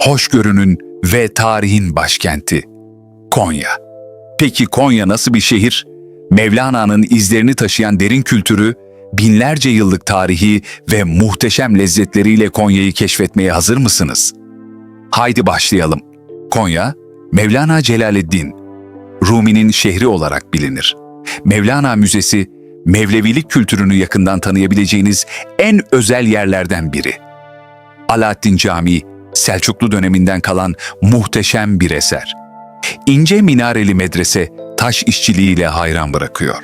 hoşgörünün ve tarihin başkenti Konya. Peki Konya nasıl bir şehir? Mevlana'nın izlerini taşıyan derin kültürü, binlerce yıllık tarihi ve muhteşem lezzetleriyle Konya'yı keşfetmeye hazır mısınız? Haydi başlayalım. Konya, Mevlana Celaleddin, Rumi'nin şehri olarak bilinir. Mevlana Müzesi, Mevlevilik kültürünü yakından tanıyabileceğiniz en özel yerlerden biri. Alaaddin Camii, Selçuklu döneminden kalan muhteşem bir eser. İnce minareli medrese taş işçiliğiyle hayran bırakıyor.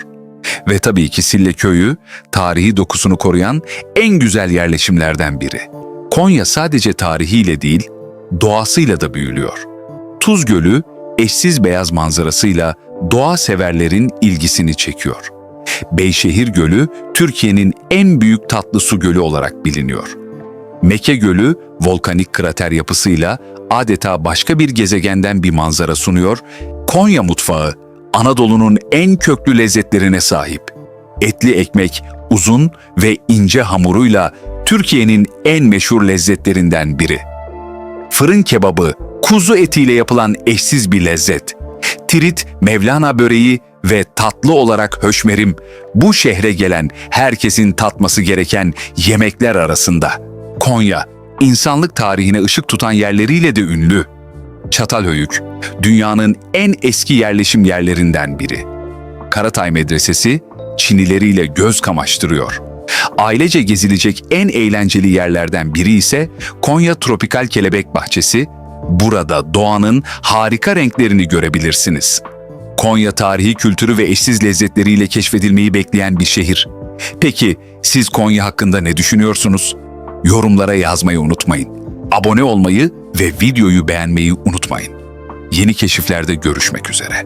Ve tabii ki Sille Köyü, tarihi dokusunu koruyan en güzel yerleşimlerden biri. Konya sadece tarihiyle değil, doğasıyla da büyülüyor. Tuz Gölü, eşsiz beyaz manzarasıyla doğa severlerin ilgisini çekiyor. Beyşehir Gölü, Türkiye'nin en büyük tatlı su gölü olarak biliniyor. Meke Gölü, volkanik krater yapısıyla adeta başka bir gezegenden bir manzara sunuyor. Konya mutfağı, Anadolu'nun en köklü lezzetlerine sahip. Etli ekmek, uzun ve ince hamuruyla Türkiye'nin en meşhur lezzetlerinden biri. Fırın kebabı, kuzu etiyle yapılan eşsiz bir lezzet. Tirit, Mevlana böreği ve tatlı olarak höşmerim bu şehre gelen herkesin tatması gereken yemekler arasında. Konya, insanlık tarihine ışık tutan yerleriyle de ünlü. Çatalhöyük, dünyanın en eski yerleşim yerlerinden biri. Karatay Medresesi, Çinileriyle göz kamaştırıyor. Ailece gezilecek en eğlenceli yerlerden biri ise Konya Tropikal Kelebek Bahçesi. Burada doğanın harika renklerini görebilirsiniz. Konya tarihi kültürü ve eşsiz lezzetleriyle keşfedilmeyi bekleyen bir şehir. Peki siz Konya hakkında ne düşünüyorsunuz? Yorumlara yazmayı unutmayın. Abone olmayı ve videoyu beğenmeyi unutmayın. Yeni keşiflerde görüşmek üzere.